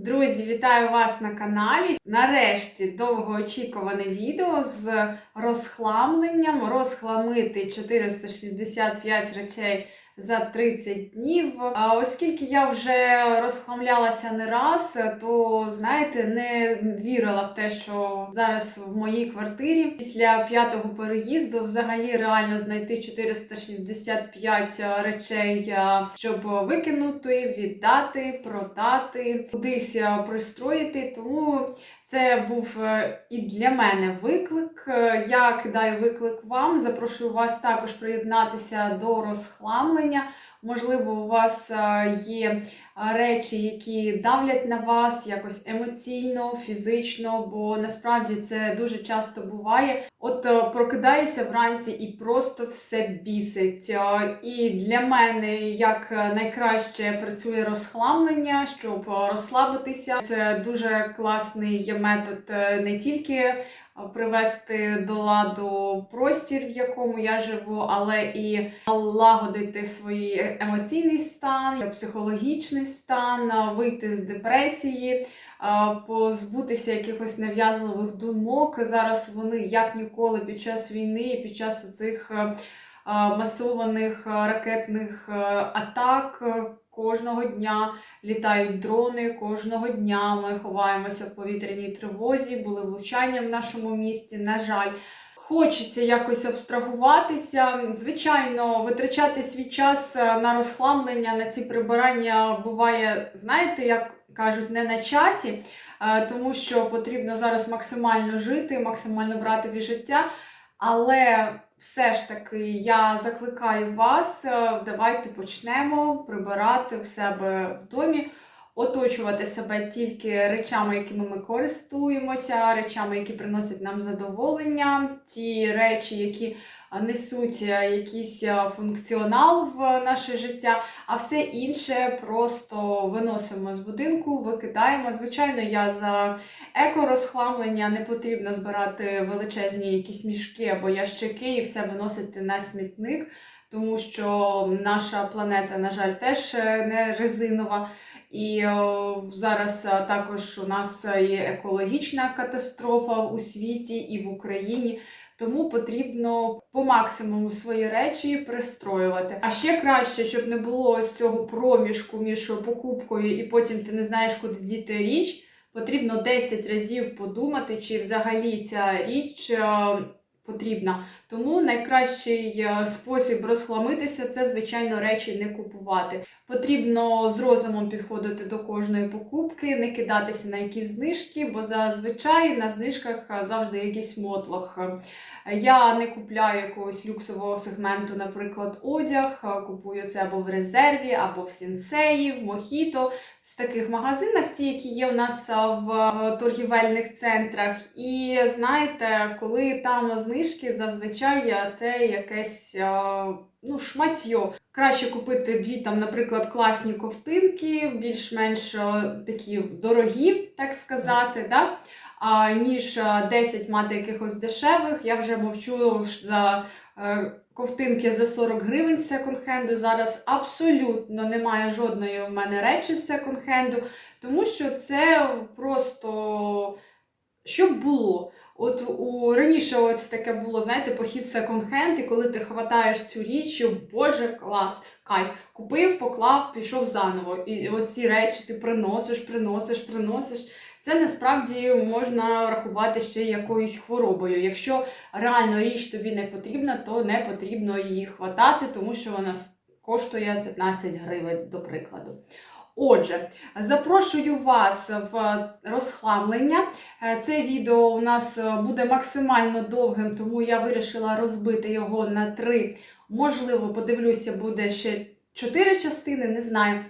Друзі, вітаю вас на каналі. Нарешті довгоочікуване відео з розхламленням, розхламити 465 речей за 30 днів. А оскільки я вже розхламлялася не раз, то знаєте, не вірила в те, що зараз в моїй квартирі після п'ятого переїзду взагалі реально знайти 465 речей, щоб викинути, віддати, продати, кудись пристроїти. Тому це був е, і для мене виклик. Е, Я кидаю виклик вам. Запрошую вас також приєднатися до розхламлення. Можливо, у вас е, є е, речі, які давлять на вас якось емоційно, фізично, бо насправді це дуже часто буває. От е, прокидаюся вранці і просто все бісить. І для мене як найкраще працює розхламлення, щоб розслабитися. Це дуже класний метод не тільки привести до ладу простір, в якому я живу, але і налагодити свій емоційний стан, психологічний стан, е, вийти з депресії, е, позбутися якихось нав'язливих думок. Зараз вони як ніколи під час війни, і під час цих масованих е, ракетних е, атак. Кожного дня літають дрони, кожного дня ми ховаємося в повітряній тривозі, були влучання в нашому місті. На жаль, хочеться якось абстрагуватися. Звичайно, витрачати свій час е, на розхламлення, на ці прибирання буває, знаєте, як кажуть, не на часі, е, тому що потрібно зараз максимально жити, максимально брати від життя. Але все ж таки я закликаю вас, е, давайте почнемо прибирати в себе в домі, оточувати себе тільки речами, якими ми користуємося, речами, які приносять нам задоволення, ті речі, які несуть якийсь функціонал в наше життя, а все інше просто виносимо з будинку, викидаємо. Звичайно, я за екорозхламлення не потрібно збирати величезні якісь мішки або ящики і все виносити на смітник, тому що наша планета, на жаль, теж е, не резинова. І о, зараз е, також у нас є екологічна катастрофа у світі і в Україні. Тому потрібно по максимуму свої речі пристроювати. А ще краще, щоб не було ось цього проміжку між покупкою і потім ти не знаєш, куди діти річ. Потрібно 10 разів подумати, чи взагалі ця річ е, потрібна. Тому найкращий е, спосіб розхламитися це, звичайно, речі не купувати. Потрібно з розумом підходити до кожної покупки, не кидатися на якісь знижки, бо зазвичай на знижках е, завжди якийсь мотлох. Я не купляю якогось люксового сегменту, наприклад, одяг, е, купую це або в резерві, або в сінсеї, в Мохіто, з таких магазинах, ті, які є у нас в торгівельних центрах. І знаєте, коли там знижки, зазвичай це якесь ну, шматьо. Краще купити дві там, наприклад, класні ковтинки, більш-менш такі дорогі, так сказати. Да? ніж е, 10 мати якихось дешевих. Я вже мовчу за е, ковтинки за 40 гривень з секонд-хенду. Зараз абсолютно немає жодної в мене речі з секонд-хенду, тому що це просто щоб було. От у раніше ось таке було, знаєте, похід секонд-хенд, і коли ти хватаєш цю річ, боже, клас, кайф. Купив, поклав, пішов заново. І оці речі ти приносиш, приносиш, приносиш. Це насправді можна рахувати ще якоюсь хворобою. Якщо реально річ тобі не потрібна, то не потрібно її хватати, тому що вона коштує 15 гривень, до прикладу. Отже, запрошую вас в розхламлення. Е, Це відео у нас е, буде максимально довгим, тому я вирішила розбити його на три. Можливо, подивлюся, буде ще чотири частини, не знаю.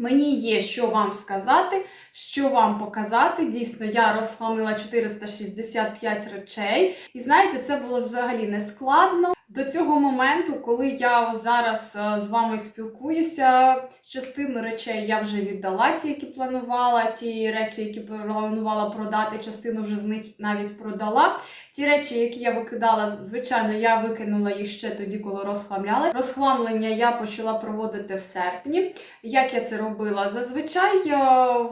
Мені є що вам сказати, що вам показати. Дійсно, я розхламила 465 речей. І знаєте, це було взагалі не складно. До цього моменту, коли я зараз е, з вами спілкуюся, частину речей я вже віддала, ті, які планувала, ті речі, які планувала продати, частину вже з них навіть продала. Ті речі, які я викидала, звичайно, я викинула їх ще тоді, коли розхламляла. Розхламлення я почала проводити в серпні. Як я це робила? Зазвичай е,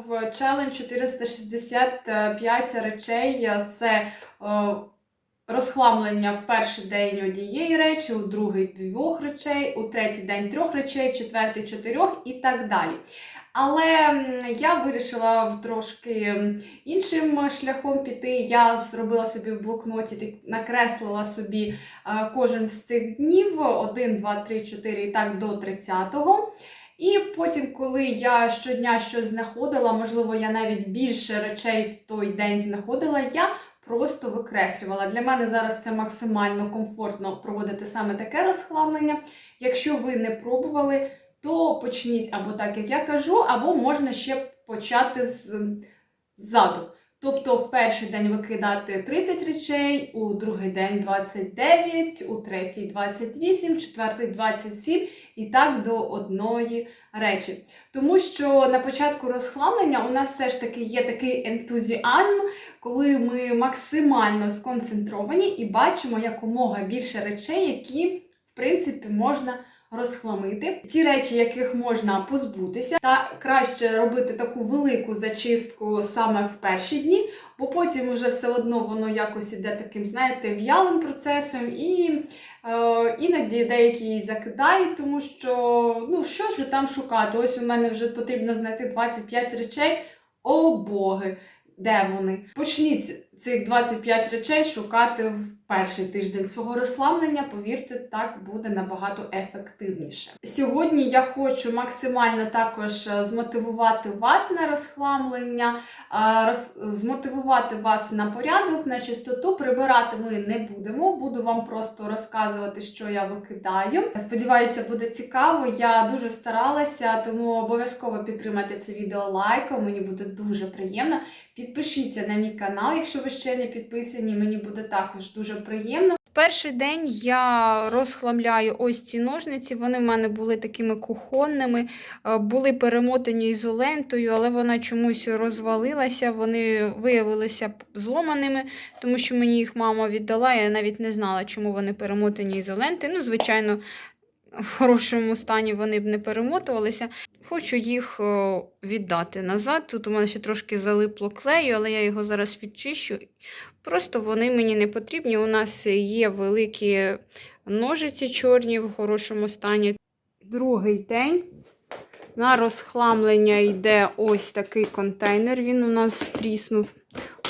в челендж 465 речей е, це розхламлення в перший день однієї речі, у другий двох речей, у третій день трьох речей, в четвертий чотирьох і так далі. Але я вирішила трошки іншим шляхом піти. Я зробила собі в блокноті, накреслила собі е, кожен з цих днів: 1, 2, 3, 4 і так до 30-го. І потім, коли я щодня щось знаходила, можливо, я навіть більше речей в той день знаходила, я просто викреслювала. Для мене зараз це максимально комфортно проводити саме таке розхламлення. Якщо ви не пробували, то почніть або так, як я кажу, або можна ще почати з ззаду. Тобто в перший день викидати 30 речей, у другий день 29, у третій 28, четвертий 27 і так до одної речі. Тому що на початку розхламлення у нас все ж таки є такий ентузіазм, коли ми максимально сконцентровані і бачимо якомога більше речей, які в принципі можна розхламити. Ті речі, яких можна позбутися, та краще робити таку велику зачистку саме в перші дні, бо потім вже все одно воно якось іде таким, знаєте, в'ялим процесом і. Е, іноді деякі її закидають, тому що ну що ж там шукати? Ось у мене вже потрібно знайти 25 речей. О боги, де вони? Почніть цих 25 речей шукати в перший тиждень свого розслаблення. Повірте, так буде набагато ефективніше. Сьогодні я хочу максимально також е, змотивувати вас на розхламлення, е, змотивувати вас на порядок, на чистоту. Прибирати ми не будемо. Буду вам просто розказувати, що я викидаю. Сподіваюся, буде цікаво. Я дуже старалася, тому обов'язково підтримайте це відео лайком. Мені буде дуже приємно. Підпишіться на мій канал, якщо ви ще не підписані. Мені буде також дуже приємно. Перший день я розхламляю ось ці ножниці. Вони в мене були такими кухонними, е, були перемотані ізолентою, але вона чомусь розвалилася. Вони виявилися зломаними, тому що мені їх мама віддала. Я навіть не знала, чому вони перемотані ізолентою. Ну, звичайно, в хорошому стані вони б не перемотувалися. Хочу їх віддати назад. Тут у мене ще трошки залипло клею, але я його зараз відчищу. Просто вони мені не потрібні. У нас є великі ножиці чорні в хорошому стані. Другий день. На розхламлення йде ось такий контейнер. Він у нас тріснув,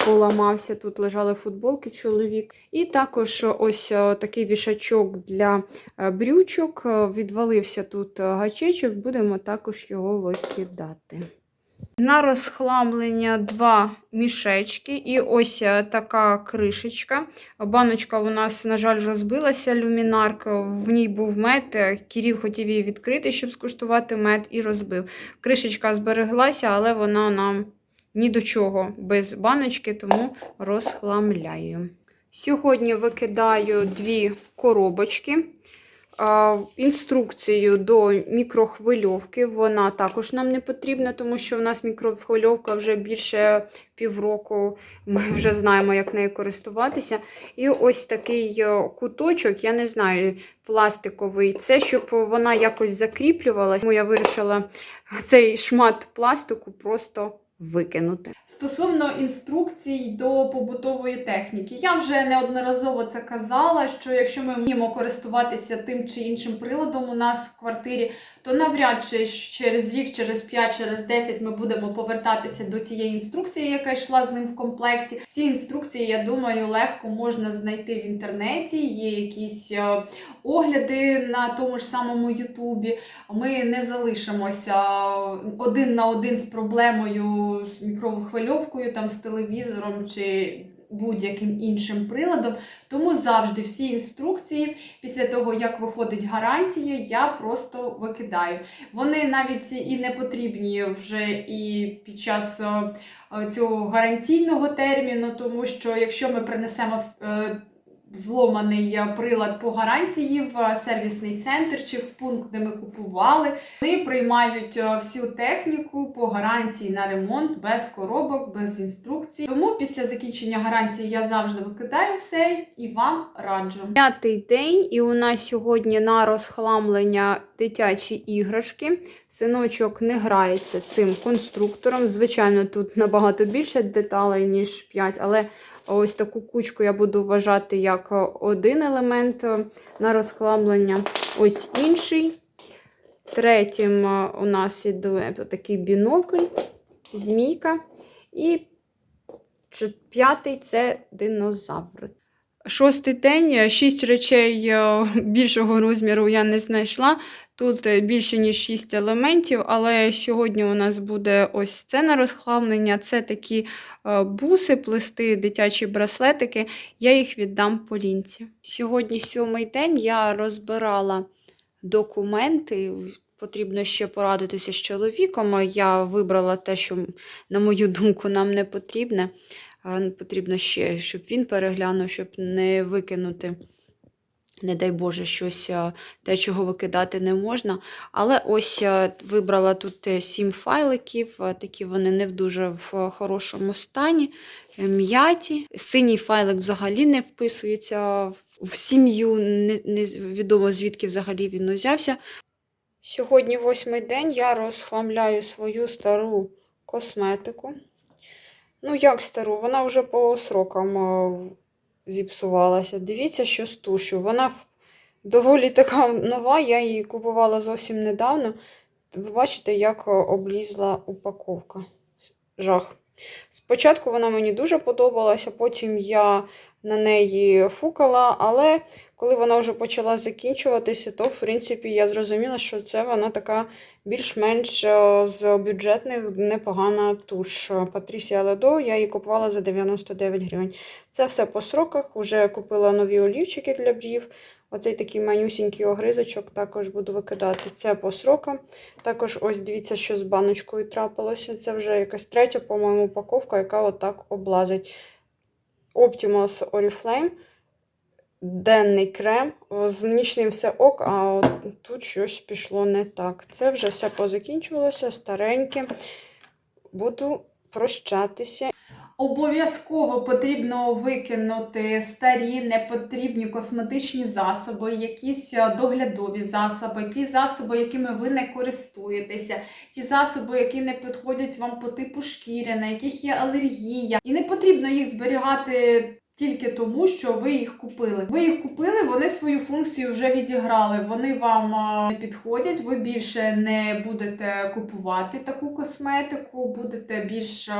поламався. Тут лежали футболки чоловік. І також ось е, такий вішачок для е, брючок. Е, Відвалився тут гачечок, будемо також його викидати. На розхламлення два мішечки і ось така кришечка. Баночка у нас, на жаль, розбилася, люмінарка. В ній був мед. Кіріл хотів її відкрити, щоб скуштувати мед, і розбив. Кришечка збереглася, але вона нам ні до чого без баночки, тому розхламляю. Сьогодні викидаю дві коробочки. Інструкцію до мікрохвильовки. Вона також нам не потрібна, тому що в нас мікрохвильовка вже більше півроку. Ми вже знаємо, як нею користуватися. І ось такий е, куточок, я не знаю, пластиковий. Це щоб вона якось закріплювалася. Тому я вирішила цей шмат пластику просто викинути. Стосовно інструкцій до побутової техніки, я вже неодноразово це казала, що якщо ми вміємо користуватися тим чи іншим приладом у нас в квартирі, то навряд чи через рік, через 5, через 10 ми будемо повертатися до тієї інструкції, яка йшла з ним в комплекті. Всі інструкції, я думаю, легко можна знайти в інтернеті. Є якісь е, огляди на тому ж самому Ютубі. Ми не залишимося один на один з проблемою з мікрохвильовкою, там з телевізором чи будь-яким іншим приладом. Тому завжди всі інструкції, після того, як виходить гарантія, я просто викидаю. Вони навіть і не потрібні вже і під час е, цього гарантійного терміну, тому що якщо ми принесемо е, зломаний е, прилад по гарантії в е, сервісний центр чи в пункт, де ми купували. Вони приймають е, всю техніку по гарантії на ремонт без коробок, без інструкцій. Тому після закінчення гарантії я завжди викидаю все і вам раджу. П'ятий день, і у нас сьогодні на розхламлення дитячі іграшки. Синочок не грається цим конструктором. Звичайно, тут набагато більше деталей, ніж 5, але ось таку кучку я буду вважати як один елемент е, на розхламлення. Ось інший. Третім е, у нас іде такий бінокль, змійка. І п'ятий це динозавр. Шостий день, е, шість речей е, більшого розміру я не знайшла. Тут е, більше, ніж 6 елементів, але сьогодні у нас буде ось це на розхламлення. Це такі е, буси, плести, дитячі браслетики. Я їх віддам Полінці. Сьогодні сьомий день я розбирала документи. Потрібно ще порадитися з чоловіком. Я вибрала те, що, на мою думку, нам не потрібне. Е, Потрібно ще, щоб він переглянув, щоб не викинути не дай Боже, щось е, те, чого викидати не можна. Але ось е, вибрала тут е, сім файликів, такі вони не в дуже в хорошому стані, м'яті. Синій файлик взагалі не вписується в- сім'ю, не, не звідки взагалі він узявся. Сьогодні восьмий день я розхламляю свою стару косметику. Ну, як стару, вона вже по срокам зіпсувалася. Дивіться, що з тушу. Вона доволі така нова, я її купувала зовсім недавно. Ви бачите, як е, облізла упаковка. Жах. Спочатку вона мені дуже подобалася, потім я на неї фукала, але коли вона вже почала закінчуватися, то в принципі я зрозуміла, що це вона така більш-менш е, з бюджетних непогана туш. Патрісія Ледо, я її купувала за 99 гривень. Це все по сроках. Уже купила нові олівчики для брів. Оцей такий манюсінький огризочок також буду викидати. Це по срокам. Також ось дивіться, що з баночкою трапилося. Це вже якась третя, по-моєму, упаковка, яка отак облазить. Optimus Oriflame. Денний крем. З нічним все ок, а от тут щось пішло не так. Це вже все позакінчувалося, стареньке. Буду прощатися. Обов'язково потрібно викинути старі непотрібні косметичні засоби, якісь е, доглядові засоби, ті засоби, якими ви не користуєтеся, ті засоби, які не підходять вам по типу шкіри, на яких є алергія. І не потрібно їх зберігати. Тільки тому, що ви їх купили. Ви їх купили, вони свою функцію вже відіграли. Вони вам не підходять. Ви більше не будете купувати таку косметику, будете більш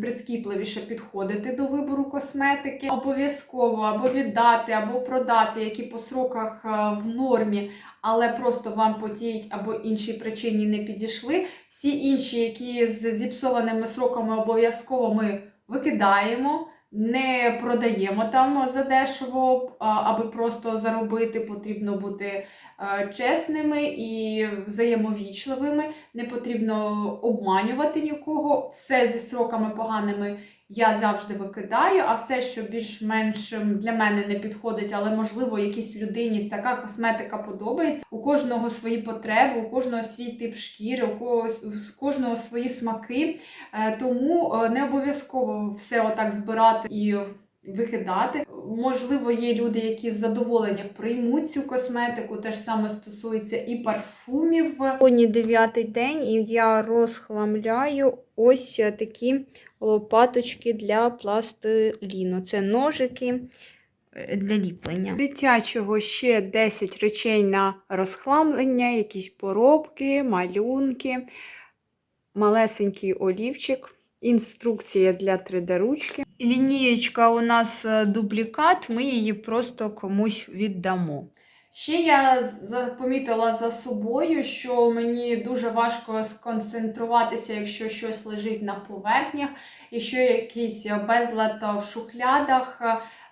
прискіпливіше підходити до вибору косметики. Обов'язково або віддати, або продати, які по сроках в нормі, але просто вам по тій або іншій причині не підійшли. Всі інші, які з зіпсованими сроками, обов'язково ми викидаємо не продаємо там задешево, аби просто заробити. Потрібно бути е, чесними і взаємовічливими. Не потрібно обманювати нікого. Все зі сроками поганими я завжди викидаю, а все, що більш-менш для мене не підходить, але можливо якійсь людині така косметика подобається. У кожного свої потреби, у кожного свій тип шкіри, у когось у кожного свої смаки. Е, Тому е, не обов'язково все отак збирати і викидати. Можливо, є люди, які з задоволенням приймуть цю косметику. Те ж саме стосується і парфумів. Сьогодні дев'ятий день, і я розхламляю ось такі лопаточки для пластиліну. Це ножики е, для ліплення. Дитячого ще 10 речей на розхламлення, якісь поробки, малюнки малесенький олівчик, інструкція для 3D-ручки. Лінієчка у нас е, дублікат, ми її просто комусь віддамо. Ще я помітила за собою, що мені дуже важко сконцентруватися, якщо щось лежить на поверхнях, якщо якийсь безлад в шухлядах.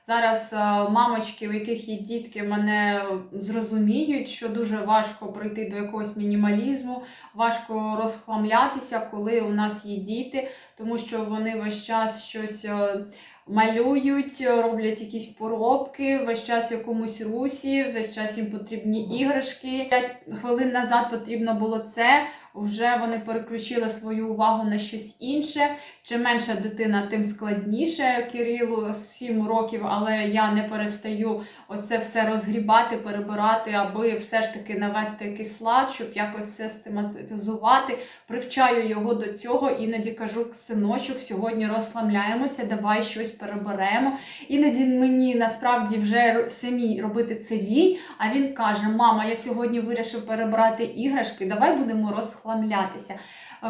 Зараз е, мамочки, у яких є дітки, мене зрозуміють, що дуже важко прийти до якогось мінімалізму, важко розхламлятися, коли у нас є діти, тому що вони весь час щось е, малюють, роблять якісь поробки, весь час в якомусь русі, весь час їм потрібні іграшки. П'ять хвилин назад потрібно було це. Вже вони переключили свою увагу на щось інше. Чим менша дитина, тим складніше. Кирилу 7 років, але я не перестаю ось це все розгрібати, перебирати, аби все ж таки навести якийсь лад, щоб якось систематизувати. Привчаю його до цього, іноді кажу, синочок, сьогодні розслабляємося, давай щось переберемо. Іноді мені насправді вже самі робити це лінь, а він каже: Мама, я сьогодні вирішив перебрати іграшки, давай будемо розхламлятися.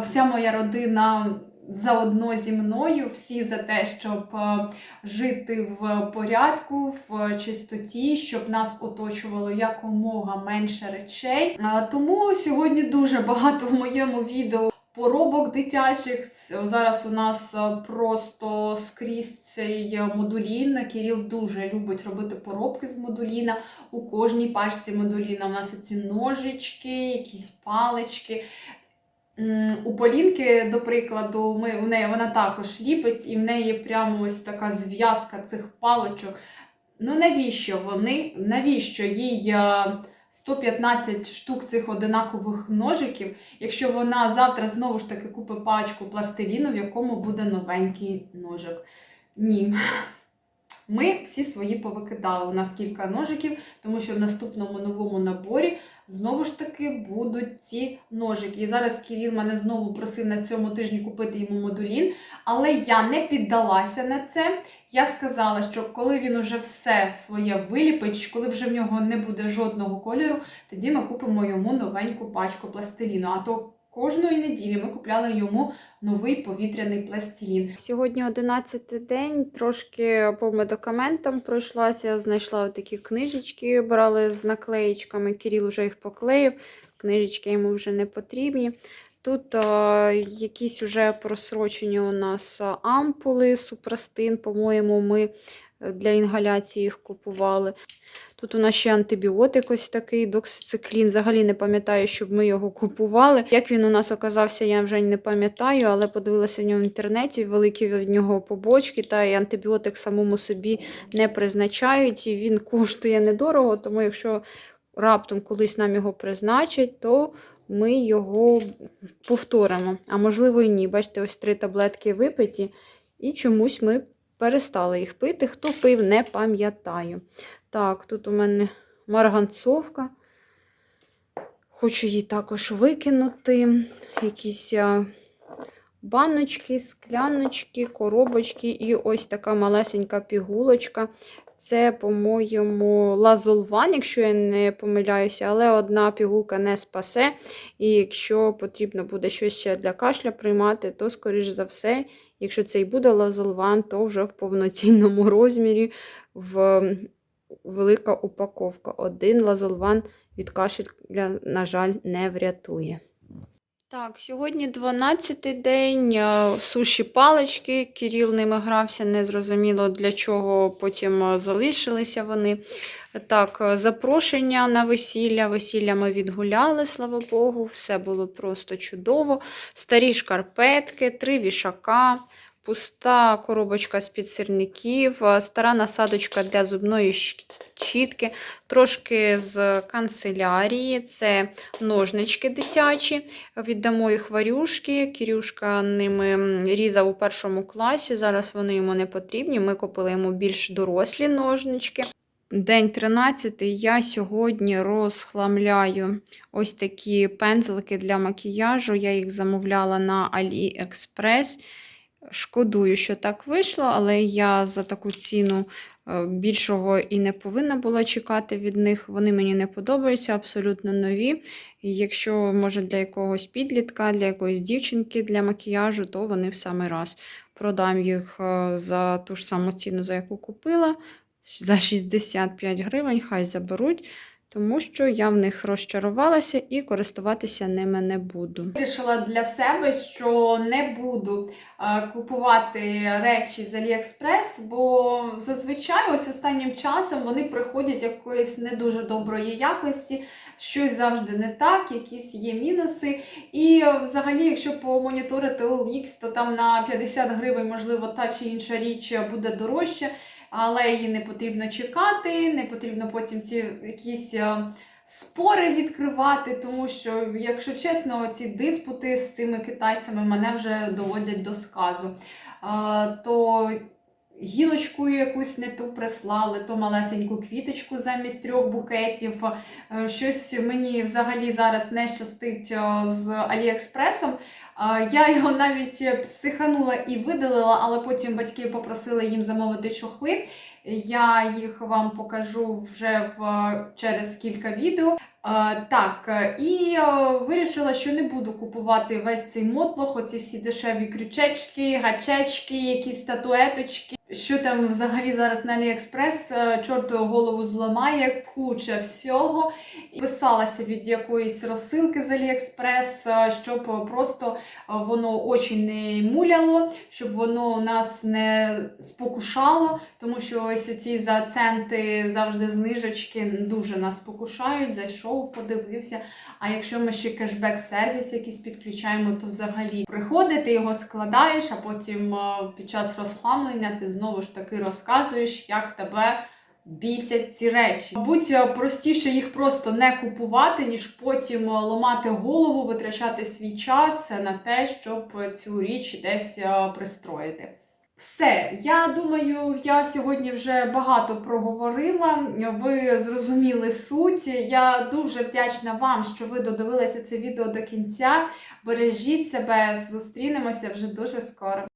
Вся моя родина заодно зі мною, всі за те, щоб е, жити в порядку, в чистоті, щоб нас оточувало якомога менше речей. Тому сьогодні дуже багато в моєму відео. Поробок дитячих зараз у нас е, просто скрізь цей е, модулін. Кирил дуже любить робити поробки з модуліна. У кожній пачці модуліна у нас оці ножички, якісь палички. У Полінки, до прикладу, ми, у неї вона також ліпить, і в неї прямо ось така зв'язка цих паличок. Ну навіщо вони? Навіщо їй е, 115 штук цих одинакових ножиків, якщо вона завтра знову ж таки купить пачку пластиліну, в якому буде новенький ножик? Ні. Ми всі свої повикидали. У нас кілька ножиків, тому що в наступному новому наборі знову ж таки будуть ці ножики. І зараз Кирил мене знову просив на цьому тижні купити йому модулін, але я не піддалася на це. Я сказала, що коли він уже все своє виліпить, коли вже в нього не буде жодного кольору, тоді ми купимо йому новеньку пачку пластиліну. А то кожної неділі ми купляли йому новий повітряний пластилін. Сьогодні 11 день, трошки по медикаментам пройшлася, знайшла такі книжечки, брали з наклеїчками. Кирил вже їх поклеїв, книжечки йому вже не потрібні. Тут е, якісь вже просрочені у нас ампули, супрастин, по-моєму, ми е, для інгаляції їх купували. Тут у нас ще антибіотик ось такий, доксициклін. Взагалі не пам'ятаю, щоб ми його купували. Як він у нас оказався, я вже не пам'ятаю, але подивилася в нього в інтернеті, великі від нього побочки, та і антибіотик самому собі не призначають. І він коштує недорого, тому якщо раптом колись нам його призначать, то ми його повторимо. А можливо і ні. Бачите, ось три таблетки випиті, і чомусь ми перестали їх пити. Хто пив, не пам'ятаю. Так, тут у мене марганцовка. Хочу її також викинути. Якісь баночки, скляночки, коробочки і ось така малесенька пігулочка. Це, по-моєму, лазолван, якщо я не помиляюся, але одна пігулка не спасе. І якщо потрібно буде щось ще для кашля приймати, то, скоріш за все, якщо це і буде лазолван, то вже в повноцінному розмірі в велика упаковка. Один лазолван від кашля, на жаль, не врятує. Так, сьогодні 12-й день, е, суші палички. Кіріл ними грався, не зрозуміло для чого потім е, залишилися вони. Так, е, запрошення на весілля. Весілля ми відгуляли, слава Богу, все було просто чудово. Старі шкарпетки, три вішака, пуста коробочка з-під сирників, е, стара насадочка для зубної щітки, трошки з канцелярії, це ножнички дитячі. Віддамо їх варюшки. Кирюшка ними різав у першому класі. Зараз вони йому не потрібні. Ми купили йому більш дорослі ножнички. День 13. Я сьогодні розхламляю ось такі пензлики для макіяжу. Я їх замовляла на AliExpress. Шкодую, що так вийшло, але я за таку ціну е, більшого і не повинна була чекати від них. Вони мені не подобаються, абсолютно нові. І якщо, може, для якогось підлітка, для якоїсь дівчинки для макіяжу, то вони в самий раз. Продам їх е, за ту ж саму ціну, за яку купила, за 65 гривень, хай заберуть. Тому що я в них розчарувалася і користуватися ними не буду. Вирішила для себе, що не буду е, купувати речі з Аліекспрес, бо зазвичай ось останнім часом вони приходять якоїсь не дуже доброї якості. щось завжди не так, якісь є мінуси. І взагалі, якщо помоніторити OLX, то там на 50 гривень, можливо, та чи інша річ буде дорожче, але її не потрібно чекати, не потрібно потім ці якісь. е, Спори відкривати, тому що, якщо чесно, ці диспути з цими китайцями мене вже доводять до сказу. То гілочку якусь не ту прислали, то малесеньку квіточку замість трьох букетів. Е, Щось мені взагалі зараз не щастить е, з Аліекспресом. Е, Я його навіть психанула і видалила, але потім батьки попросили їм замовити чохли. Я їх вам покажу вже в, через кілька відео. Е, так, е, і е, вирішила, що не буду купувати весь цей мотлох, оці всі дешеві крючечки, гачечки, якісь статуеточки. Що там взагалі зараз на Аліекспрес, е, чорту голову зламає, куча всього. І Писалася від якоїсь розсилки з Аліекспрес, е, щоб просто е, воно очі не муляло, щоб воно нас не спокушало, тому що ось ці за центи завжди знижечки дуже нас спокушають. Зайшов, подивився. А якщо ми ще кешбек-сервіс якийсь підключаємо, то взагалі приходить, ти його складаєш, а потім під час розхламлення ти знову ж таки розказуєш, як тебе. Бісять ці речі. Мабуть, е, простіше їх просто не купувати, ніж потім е, ламати голову, витрачати свій час на те, щоб цю річ десь е, пристроїти. Все, я думаю, я сьогодні вже багато проговорила. Ви зрозуміли суть. Я дуже вдячна вам, що ви додивилися це відео до кінця. Бережіть себе, зустрінемося вже дуже скоро.